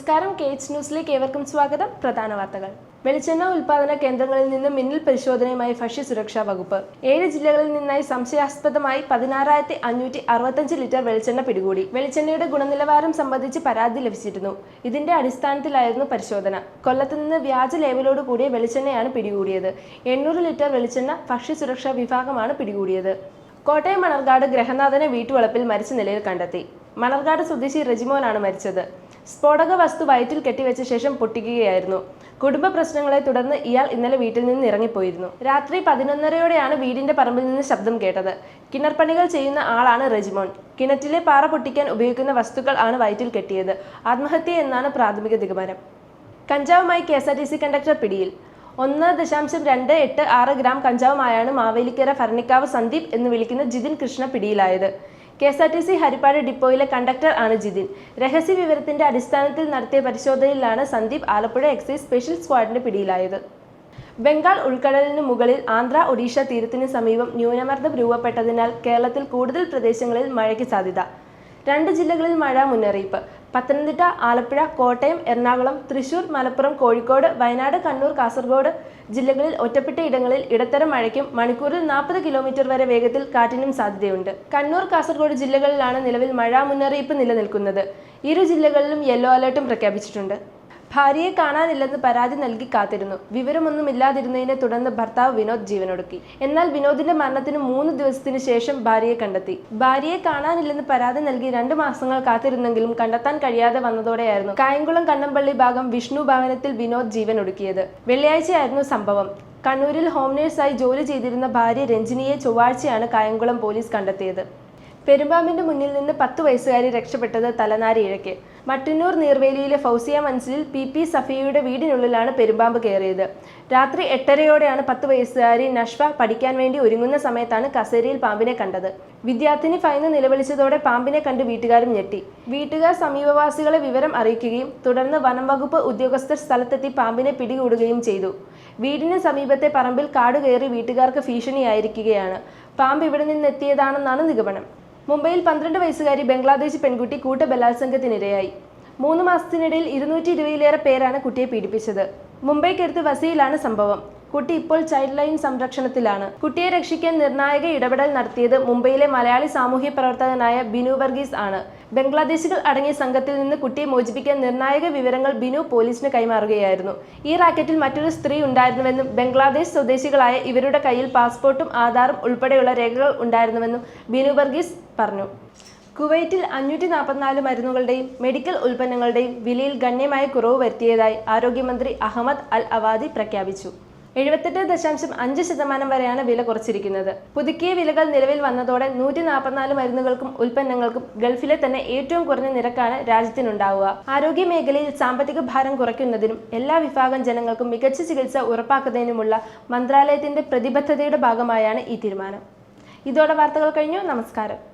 നമസ്കാരം K H ന്യൂസിലേക്ക് ഏവർക്കും സ്വാഗതം. പ്രധാന വാർത്തകൾ. വെളിച്ചെണ്ണ ഉൽപാദന കേന്ദ്രങ്ങളിൽ നിന്ന് മിന്നൽ പരിശോധനയുമായി ഭക്ഷ്യസുരക്ഷാ വകുപ്പ്. ഏഴ് ജില്ലകളിൽ നിന്നായി സംശയാസ്പദമായി പതിനാറായിരത്തി അഞ്ഞൂറ്റി അറുപത്തഞ്ച് ലിറ്റർ വെളിച്ചെണ്ണ പിടികൂടി. വെളിച്ചെണ്ണയുടെ ഗുണനിലവാരം സംബന്ധിച്ച് പരാതി ലഭിച്ചിരുന്നു. ഇതിന്റെ അടിസ്ഥാനത്തിലായിരുന്നു പരിശോധന. കൊല്ലത്ത് നിന്ന് വ്യാജ ലേബലോട് കൂടിയ വെളിച്ചെണ്ണയാണ് പിടികൂടിയത്. എണ്ണൂറ് ലിറ്റർ വെളിച്ചെണ്ണ ഭക്ഷ്യസുരക്ഷാ വിഭാഗമാണ് പിടികൂടിയത്. കോട്ടയം മണർകാട് ഗ്രഹനാഥനെ വീട്ടുവളപ്പിൽ മരിച്ച നിലയിൽ കണ്ടെത്തി. മണർകാട് സ്വദേശി റെജിമോനാണ് മരിച്ചത്. സ്ഫോടക വസ്തു വയറ്റിൽ കെട്ടിവെച്ച ശേഷം പൊട്ടിക്കുകയായിരുന്നു. കുടുംബ പ്രശ്നങ്ങളെ തുടർന്ന് ഇയാൾ ഇന്നലെ വീട്ടിൽ നിന്ന് ഇറങ്ങിപ്പോയിരുന്നു. രാത്രി പതിനൊന്നരയോടെയാണ് വീടിന്റെ പറമ്പിൽ നിന്ന് ശബ്ദം കേട്ടത്. കിണർപ്പണികൾ ചെയ്യുന്ന ആളാണ് റെജിമോൻ. കിണറ്റിലെ പാറ പൊട്ടിക്കാൻ ഉപയോഗിക്കുന്ന വസ്തുക്കൾ ആണ് വയറ്റിൽ കെട്ടിയത്. ആത്മഹത്യ എന്നാണ് പ്രാഥമിക നിഗമനം. കഞ്ചാവുമായി K S R T C conductor പിടിയിൽ. ഒന്ന് ദശാംശം രണ്ട് എട്ട് ആറ് ഗ്രാം കഞ്ചാവുമായാണ് മാവേലിക്കര ഫർണിക്കാവ് സന്ദീപ് എന്ന് വിളിക്കുന്ന ജിതിൻ കൃഷ്ണ പിടിയിലായത്. K S R T C Haripad ഡിപ്പോയിലെ conductor ആണ് ജിതിൻ. രഹസ്യ വിവരത്തിന്റെ അടിസ്ഥാനത്തിൽ നടത്തിയ പരിശോധനയിലാണ് സന്ദീപ് ആലപ്പുഴ എക്സൈസ് സ്പെഷ്യൽ സ്ക്വാഡിന്റെ പിടിയിലായത്. ബംഗാൾ ഉൾക്കടലിന് മുകളിൽ ആന്ധ്ര ഒഡീഷ തീരത്തിന് സമീപം ന്യൂനമർദ്ദം രൂപപ്പെട്ടതിനാൽ കേരളത്തിൽ കൂടുതൽ പ്രദേശങ്ങളിൽ മഴയ്ക്ക് സാധ്യത. രണ്ട് ജില്ലകളിൽ മഴ മുന്നറിയിപ്പ്. പത്തനംതിട്ട ആലപ്പുഴ കോട്ടയം എറണാകുളം തൃശൂർ മലപ്പുറം കോഴിക്കോട് വയനാട് കണ്ണൂർ കാസർഗോഡ് ജില്ലകളിൽ ഒറ്റപ്പെട്ട ഇടങ്ങളിൽ ഇടത്തരം മഴയ്ക്കും മണിക്കൂറിൽ നാൽപ്പത് കിലോമീറ്റർ വരെ വേഗത്തിൽ കാറ്റിനും സാധ്യതയുണ്ട്. കണ്ണൂർ കാസർഗോഡ് ജില്ലകളിലാണ് നിലവിൽ മഴ മുന്നറിയിപ്പ് നിലനിൽക്കുന്നത്. ഇരു ജില്ലകളിലും യെല്ലോ അലേർട്ടും പ്രഖ്യാപിച്ചിട്ടുണ്ട്. ഭാര്യയെ കാണാനില്ലെന്ന് പരാതി നൽകി കാത്തിരുന്നു. വിവരമൊന്നുമില്ലാതിരുന്നതിനെ തുടർന്ന് ഭർത്താവ് വിനോദ് ജീവനൊടുക്കി. എന്നാൽ വിനോദിന്റെ മരണത്തിന് മൂന്ന് ദിവസത്തിന് ശേഷം ഭാര്യയെ കണ്ടെത്തി. ഭാര്യയെ കാണാനില്ലെന്ന് പരാതി നൽകി രണ്ട് മാസങ്ങൾ കാത്തിരുന്നെങ്കിലും കണ്ടെത്താൻ കഴിയാതെ വന്നതോടെയായിരുന്നു കായംകുളം കണ്ണമ്പള്ളി ഭാഗം വിഷ്ണു ഭവനത്തിൽ വിനോദ് ജീവനൊടുക്കിയത്. വെള്ളിയാഴ്ചയായിരുന്നു സംഭവം. കണ്ണൂരിൽ ഹോം നേഴ്സായി ജോലി ചെയ്തിരുന്ന ഭാര്യ രഞ്ജിനിയെ ചൊവ്വാഴ്ചയാണ് കായംകുളം പോലീസ് കണ്ടെത്തിയത്. പെരുമ്പാമ്പിന്റെ മുന്നിൽ നിന്ന് പത്ത് വയസ്സുകാരി രക്ഷപ്പെട്ടത് തലനാരി ഇഴയ്ക്ക് മട്ടന്നൂർ നീർവേലിയിലെ ഫൗസിയ മൻസിലിൽ പി പി സഫിയയുടെ വീടിനുള്ളിലാണ് പെരുമ്പാമ്പ് കയറിയത്. രാത്രി എട്ടരയോടെയാണ് പത്ത് വയസ്സുകാരി നഷ്വ പഠിക്കാൻ വേണ്ടി ഒരുങ്ങുന്ന സമയത്താണ് കസേരയിൽ പാമ്പിനെ കണ്ടത്. വിദ്യാർത്ഥിനി ഭയന്ന് നിലവിളിച്ചതോടെ പാമ്പിനെ കണ്ട് വീട്ടുകാരും ഞെട്ടി. വീട്ടുകാർ സമീപവാസികളെ വിവരം അറിയിക്കുകയും തുടർന്ന് വനം വകുപ്പ് ഉദ്യോഗസ്ഥർ സ്ഥലത്തെത്തി പാമ്പിനെ പിടികൂടുകയും ചെയ്തു. വീടിന് സമീപത്തെ പറമ്പിൽ കാട് കയറി വീട്ടുകാർക്ക് ഭീഷണിയായിരിക്കുകയാണ്. പാമ്പ് ഇവിടെ നിന്നെത്തിയതാണെന്നാണ് നിഗമനം. മുംബൈയിൽ പന്ത്രണ്ട് വയസ്സുകാരി ബംഗ്ലാദേശ് പെൺകുട്ടി കൂട്ട ബലാത്സംഗത്തിനിരയായി മൂന്ന് മാസത്തിനിടയിൽ ഇരുന്നൂറ്റി ഇരുപതിലേറെ പേരാണ് കുട്ടിയെ പീഡിപ്പിച്ചത്. മുംബൈക്കടുത്ത് വസയിലാണ് സംഭവം. കുട്ടി ഇപ്പോൾ ചൈൽഡ് ലൈൻ സംരക്ഷണത്തിലാണ്. കുട്ടിയെ രക്ഷിക്കാൻ നിർണായക ഇടപെടൽ നടത്തിയത് മുംബൈയിലെ മലയാളി സാമൂഹ്യ പ്രവർത്തകനായ ബിനു വർഗീസ് ആണ്. ബംഗ്ലാദേശികൾ അടങ്ങിയ സംഘത്തിൽ നിന്ന് കുട്ടിയെ മോചിപ്പിക്കാൻ നിർണായക വിവരങ്ങൾ ബിനു പോലീസിന് കൈമാറുകയായിരുന്നു. ഈ റാക്കറ്റിൽ മറ്റൊരു സ്ത്രീ ഉണ്ടായിരുന്നുവെന്നും ബംഗ്ലാദേശ് സ്വദേശികളായ ഇവരുടെ കയ്യിൽ പാസ്പോർട്ടും ആധാറും ഉൾപ്പെടെയുള്ള രേഖകൾ ഉണ്ടായിരുന്നുവെന്നും ബിനു വർഗീസ് പറഞ്ഞു. കുവൈറ്റിൽ അഞ്ഞൂറ്റി നാൽപ്പത്തിനാല് മരുന്നുകളുടെയും മെഡിക്കൽ ഉൽപ്പന്നങ്ങളുടെയും വിലയിൽ ഗണ്യമായ കുറവ് വരുത്തിയതായി ആരോഗ്യമന്ത്രി അഹമ്മദ് അൽ അവാദി പ്രഖ്യാപിച്ചു. എഴുപത്തെട്ട് ദശാംശം അഞ്ച് ശതമാനം വരെയാണ് വില കുറച്ചിരിക്കുന്നത്. പുതുക്കിയ വിലകൾ നിലവിൽ വന്നതോടെ നൂറ്റി നാൽപ്പത്തിനാല് മരുന്നുകൾക്കും ഉൽപ്പന്നങ്ങൾക്കും ഗൾഫിലെ തന്നെ ഏറ്റവും കുറഞ്ഞ നിരക്കാണ് രാജ്യത്തിനുണ്ടാവുക. ആരോഗ്യ മേഖലയിൽ സാമ്പത്തിക ഭാരം കുറയ്ക്കുന്നതിനും എല്ലാ വിഭാഗം ജനങ്ങൾക്കും മികച്ച ചികിത്സ ഉറപ്പാക്കുന്നതിനുമുള്ള മന്ത്രാലയത്തിന്റെ പ്രതിബദ്ധതയുടെ ഭാഗമായാണ് ഈ തീരുമാനം. ഇതോടെ വാർത്തകൾ കഴിഞ്ഞു. നമസ്കാരം.